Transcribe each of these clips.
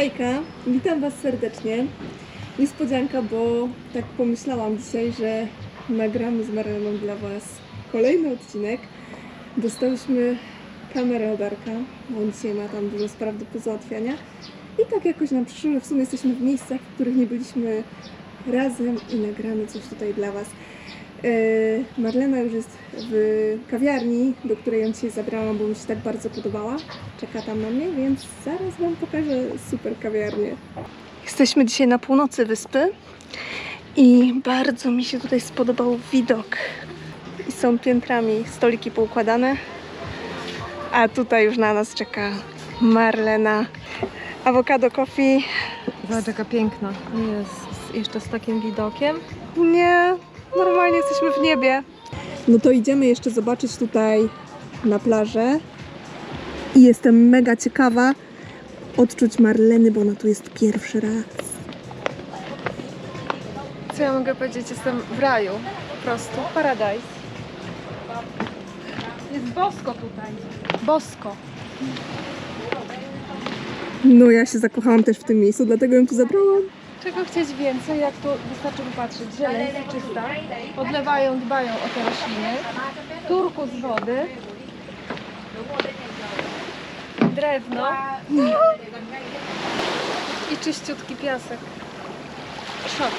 Hejka, witam Was serdecznie. Niespodzianka, bo tak pomyślałam dzisiaj, że nagramy z Maryną dla Was kolejny odcinek. Dostałyśmy kamerę od Arka, bo on dzisiaj ma tam dużo spraw do pozałatwiania. I tak jakoś nam przyszło, że w sumie jesteśmy w miejscach, w których nie byliśmy razem i nagramy coś tutaj dla Was. Yy, Marlena już jest w kawiarni, do której ją dzisiaj zabrałam, bo mi się tak bardzo podobała. Czeka tam na mnie, więc zaraz Wam pokażę super kawiarnię. Jesteśmy dzisiaj na północy wyspy i bardzo mi się tutaj spodobał widok. I są piętrami stoliki poukładane, a tutaj już na nas czeka Marlena. Awokado coffee. Zobacz jaka piękna. Jest jeszcze z takim widokiem. Nie, normalnie jesteśmy w niebie. No to idziemy jeszcze zobaczyć tutaj na plażę. I jestem mega ciekawa odczuć Marleny, bo ona tu jest pierwszy raz. Co ja mogę powiedzieć? Jestem w raju. Po prostu. Paradise. Jest bosko tutaj. Bosko. No ja się zakochałam też w tym miejscu, dlatego ją tu zabrałam. Czego chcieć więcej, jak tu wystarczy popatrzeć. Zieleń czysta. Podlewają, dbają o te rośliny. Turku z wody. Drewno. I czyściutki piasek. Szok.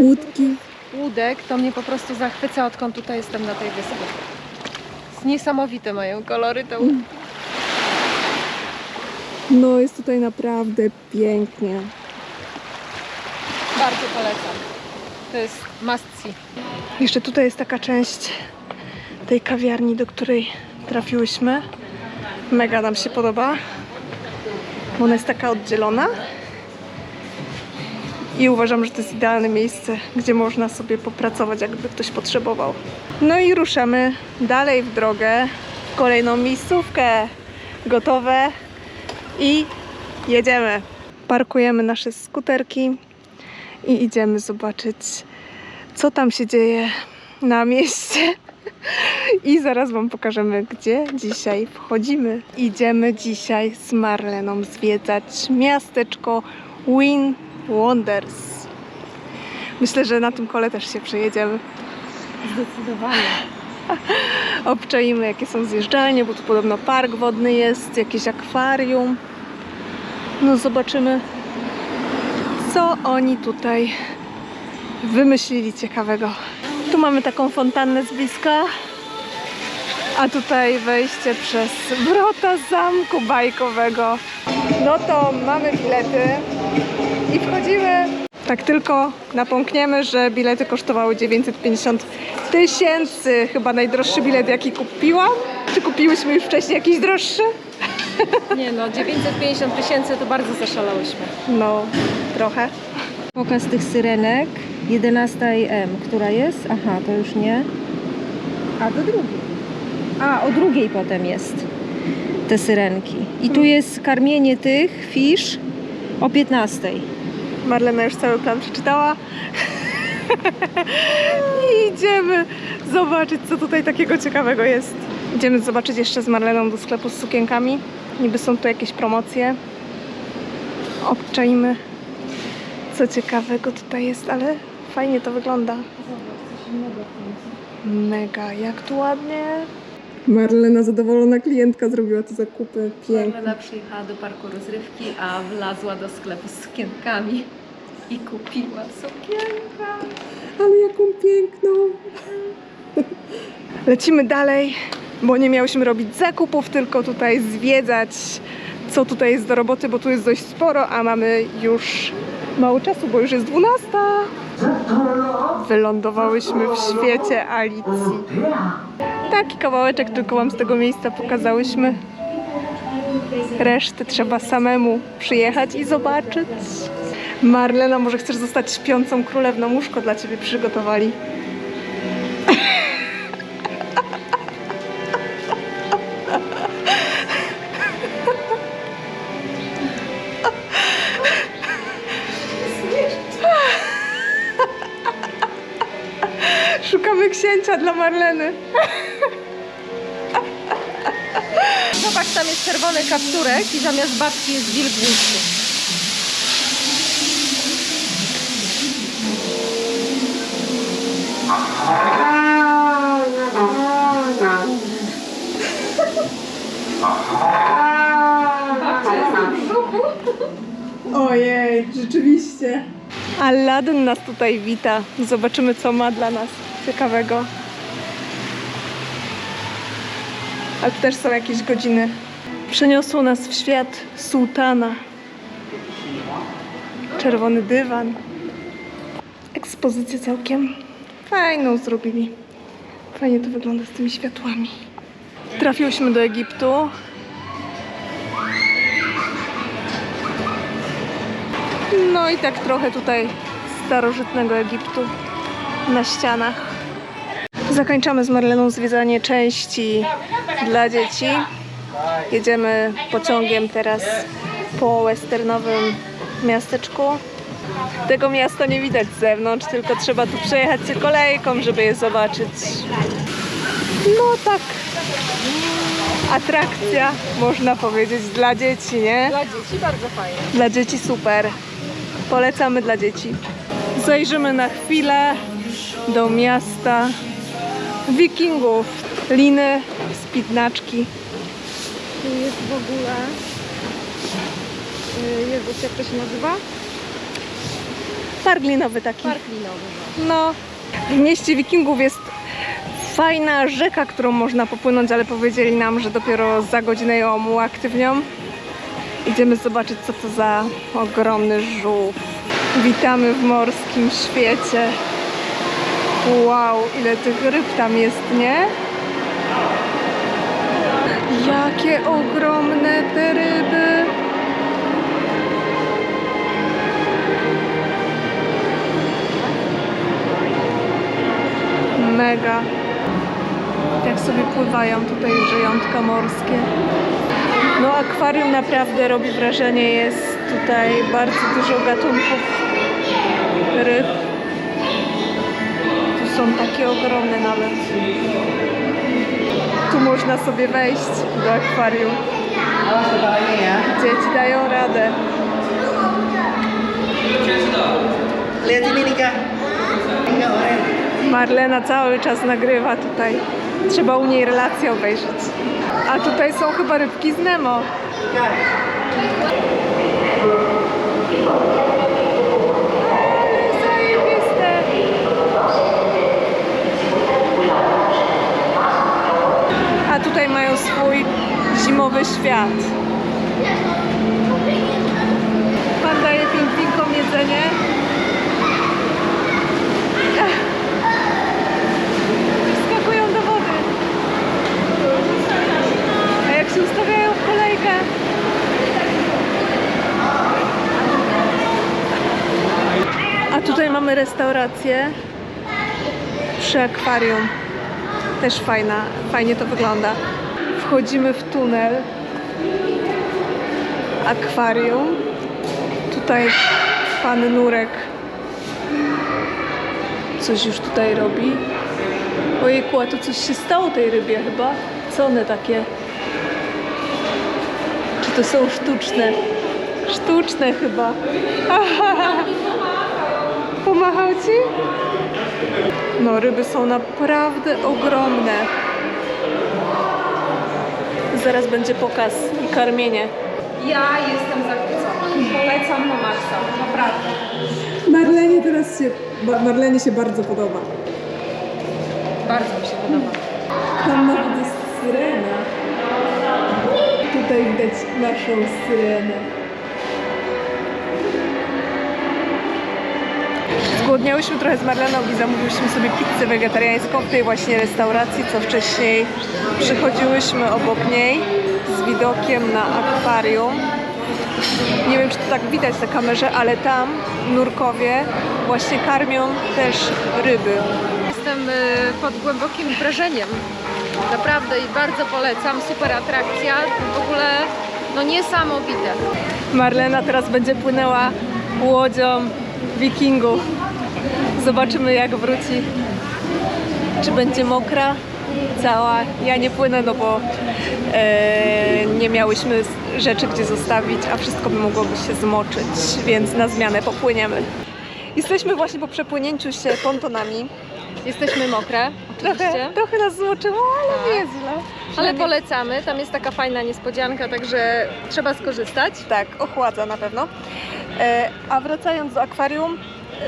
Łódki. łódek to mnie po prostu zachwyca, odkąd tutaj jestem na tej wyspie. Niesamowite mają kolory te łódki. No jest tutaj naprawdę pięknie. Bardzo polecam. To jest must see. Jeszcze tutaj jest taka część tej kawiarni, do której trafiłyśmy. Mega nam się podoba. Ona jest taka oddzielona. I uważam, że to jest idealne miejsce, gdzie można sobie popracować, jakby ktoś potrzebował. No i ruszamy dalej w drogę, w kolejną miejscówkę. Gotowe i jedziemy. Parkujemy nasze skuterki i idziemy zobaczyć, co tam się dzieje na mieście. I zaraz Wam pokażemy, gdzie dzisiaj wchodzimy. Idziemy dzisiaj z Marleną zwiedzać miasteczko Win Wonders. Myślę, że na tym kole też się przejedziemy. Zdecydowanie. Obczaimy, jakie są zjeżdżalnie, bo tu podobno park wodny jest, jakieś akwarium. No zobaczymy, co oni tutaj wymyślili ciekawego. Tu mamy taką fontannę z bliska, a tutaj wejście przez wrota zamku bajkowego. No to mamy bilety i wchodzimy. Tak tylko napomkniemy, że bilety kosztowały 950 tysięcy. Chyba najdroższy bilet jaki kupiłam. Czy kupiłyśmy już wcześniej jakiś droższy? Nie no, 950 tysięcy to bardzo zaszalałyśmy. No, trochę. Pokaz tych syrenek. 11 AM, która jest? Aha, to już nie. A do drugiej. A, o drugiej potem jest te syrenki. I tu jest karmienie tych fisz o 15. Marlena już cały plan przeczytała. I idziemy zobaczyć, co tutaj takiego ciekawego jest. Idziemy zobaczyć jeszcze z Marleną do sklepu z sukienkami. Niby są tu jakieś promocje. Obczajmy, co ciekawego tutaj jest, ale fajnie to wygląda. Mega, jak tu ładnie. Marlena, zadowolona klientka, zrobiła te zakupy. Marlena przyjechała do parku rozrywki, a wlazła do sklepu z sukienkami i kupiła sukienkę. Ale jaką piękną. Lecimy dalej, bo nie miałyśmy robić zakupów, tylko tutaj zwiedzać, co tutaj jest do roboty, bo tu jest dość sporo, a mamy już mało czasu, bo już jest 12. Wylądowałyśmy w świecie Alicji. Taki kawałeczek tylko Wam z tego miejsca pokazałyśmy. Resztę trzeba samemu przyjechać i zobaczyć. Marlena, może chcesz zostać śpiącą królewną? Łóżko dla Ciebie przygotowali. Szukamy księcia dla Marleny. zobacz, tam jest czerwony kapturek i zamiast babci jest wilk łóżku. Ojej, rzeczywiście. Aladdin nas tutaj wita. Zobaczymy, co ma dla nas ciekawego. Ale tu też są jakieś godziny. Przeniosło nas w świat sułtana. Czerwony dywan. Ekspozycję całkiem fajną zrobili. Fajnie to wygląda z tymi światłami. Trafiłyśmy do Egiptu. No i tak trochę tutaj starożytnego Egiptu na ścianach. Zakończamy z Marleną zwiedzanie części dla dzieci. Jedziemy pociągiem teraz po westernowym miasteczku. Tego miasta nie widać z zewnątrz, tylko trzeba tu przejechać się kolejką, żeby je zobaczyć. No tak. Atrakcja, można powiedzieć, dla dzieci, nie? Dla dzieci bardzo fajnie. Dla dzieci super. Polecamy dla dzieci. Zajrzymy na chwilę do miasta wikingów. Liny, spidnaczki. Tu jest w ogóle... Yy, Jezus, jak to się nazywa? Park linowy taki. Park linowy. No, w mieście wikingów jest fajna rzeka, którą można popłynąć, ale powiedzieli nam, że dopiero za godzinę ją uaktywnią. Idziemy zobaczyć, co to za ogromny żółw. Witamy w morskim świecie. Wow, ile tych ryb tam jest, nie? Jakie ogromne te ryby! Mega. Jak sobie pływają tutaj żyjątka morskie. No akwarium naprawdę robi wrażenie. Jest tutaj bardzo dużo gatunków ryb. Są takie ogromne nawet. Tu można sobie wejść do akwarium. Dzieci dają radę. Marlena cały czas nagrywa tutaj. Trzeba u niej relację obejrzeć. A tutaj są chyba rybki z Nemo. Zajebiste. A tutaj mają swój zimowy świat. Pan daje pingwinkom jedzenie. Wskakują do wody. A jak się ustawiają w kolejkę? A tutaj mamy restaurację przy akwarium. Też fajna, fajnie to wygląda. Wchodzimy w tunel akwarium. Tutaj pan Nurek coś już tutaj robi. Ojejku, a tu coś się stało tej rybie chyba? Co one takie? Czy to są sztuczne? Sztuczne chyba. Pomachał ci? No, ryby są naprawdę ogromne. Zaraz będzie pokaz i karmienie. Ja jestem zachwycona. Polecam na maksa. Naprawdę. Marlenie teraz się, Marlenie się bardzo podoba. Bardzo mi się podoba. Tam nawet jest syrena. Tutaj widać naszą syrenę. Zgłodniałyśmy trochę z Marleną i zamówiłyśmy sobie pizzę wegetariańską w tej właśnie restauracji, co wcześniej przychodziłyśmy obok niej z widokiem na akwarium. Nie wiem, czy to tak widać na kamerze, ale tam nurkowie właśnie karmią też ryby. Jestem y, pod głębokim wrażeniem. Naprawdę i bardzo polecam. Super atrakcja. W ogóle no niesamowite. Marlena teraz będzie płynęła łodzią wikingów. Zobaczymy jak wróci. Czy będzie mokra? cała. Ja nie płynę, no bo e, nie miałyśmy rzeczy gdzie zostawić, a wszystko by mogłoby się zmoczyć, więc na zmianę popłyniemy. Jesteśmy właśnie po przepłynięciu się pontonami. Jesteśmy mokre, Trochę, oczywiście. trochę nas zmoczyło, ale Tak. nie źle. Ale polecamy, tam jest taka fajna niespodzianka, także trzeba skorzystać. Tak, ochładza na pewno. E, a wracając do akwarium,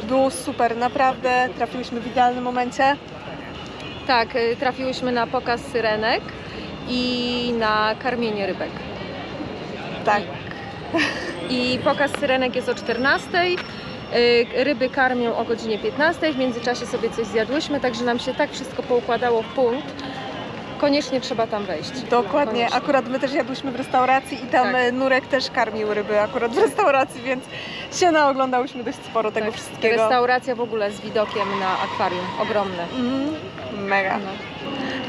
było super, naprawdę trafiłyśmy w idealnym momencie. Tak, y, trafiłyśmy na pokaz syrenek i na karmienie rybek. Tak. I pokaz syrenek jest o 14. y, Ryby karmią o godzinie 15. W międzyczasie sobie coś zjadłyśmy, także nam się tak wszystko poukładało w punkt. Koniecznie trzeba tam wejść. Dokładnie, Koniecznie. akurat my też jadłyśmy w restauracji i tam Tak. e, Nurek też karmił ryby akurat w restauracji, więc się naoglądałyśmy dość sporo tego Tak. wszystkiego. Restauracja w ogóle z widokiem na akwarium, ogromne. Mm, mega. No.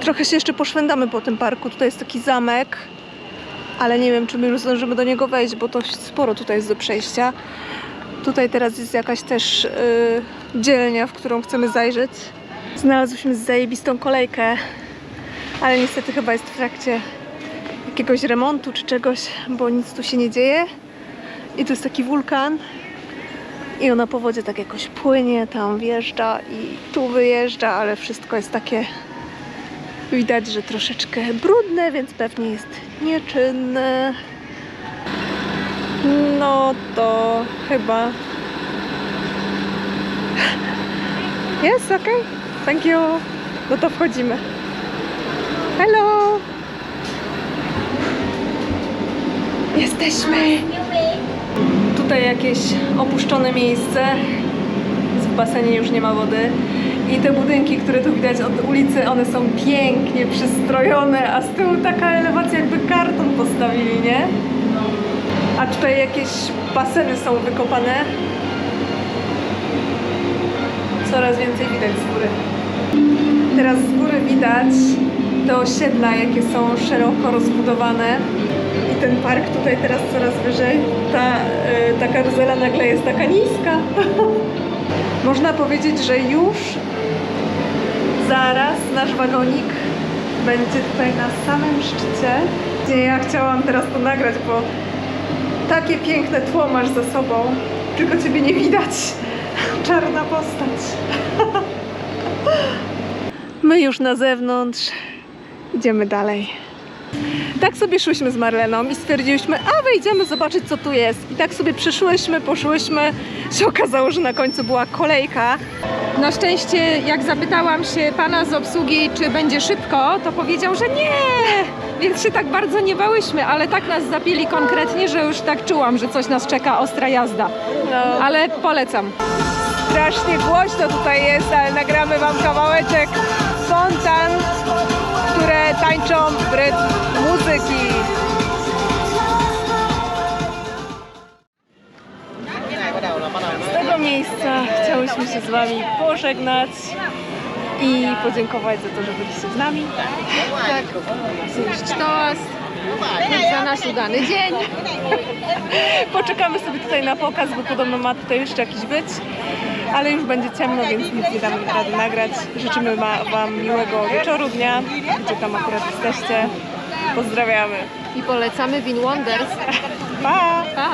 Trochę się jeszcze poszwędamy po tym parku. Tutaj jest taki zamek, ale nie wiem, czy my już zdążymy do niego wejść, bo to sporo tutaj jest do przejścia. Tutaj teraz jest jakaś też y, dzielnia, w którą chcemy zajrzeć. Znalazłyśmy zajebistą kolejkę, ale niestety chyba jest w trakcie jakiegoś remontu czy czegoś, bo nic tu się nie dzieje. I tu jest taki wulkan. I ona po wodzie tak jakoś płynie, tam wjeżdża i tu wyjeżdża, ale wszystko jest takie widać, że troszeczkę brudne, więc pewnie jest nieczynne. No to chyba. Jest ok? Thank you. No to wchodzimy. Hello! Jesteśmy! Tutaj jakieś opuszczone miejsce. W basenie już nie ma wody. I te budynki, które tu widać od ulicy, one są pięknie przystrojone, a z tyłu taka elewacja jakby karton postawili, nie? A tutaj jakieś baseny są wykopane. Coraz więcej widać z góry. Teraz z góry widać te osiedla, jakie są szeroko rozbudowane. I ten park tutaj teraz coraz wyżej. Ta, y, ta karuzela nagle jest taka niska. Można powiedzieć, że już zaraz nasz wagonik będzie tutaj na samym szczycie. Ja chciałam teraz to nagrać, bo takie piękne tło masz za sobą, tylko ciebie nie widać. Czarna postać. My już na zewnątrz. Idziemy dalej. Tak sobie szłyśmy z Marleną i stwierdziliśmy, a wejdziemy zobaczyć co tu jest. I tak sobie przyszłyśmy, poszłyśmy. Się okazało, że na końcu była kolejka. Na szczęście, jak zapytałam się pana z obsługi, czy będzie szybko, to powiedział, że nie! Więc się tak bardzo nie bałyśmy, ale tak nas zapieli konkretnie, że już tak czułam, że coś nas czeka, ostra jazda. No, Ale polecam. strasznie głośno tutaj jest, ale nagramy wam kawałeczek fontan, tańczą w rytm muzyki. Z tego miejsca chciałyśmy się z wami pożegnać i podziękować za to, że byliście z nami. Tak, zjeść toast za nasz udany dzień. Poczekamy sobie tutaj na pokaz, bo podobno ma tutaj jeszcze jakiś być. Ale już będzie ciemno, więc nic nie damy rady nagrać. Życzymy Wam miłego wieczoru, dnia, gdzie tam akurat jesteście. Pozdrawiamy. I polecamy Win Wonders. Pa! Pa!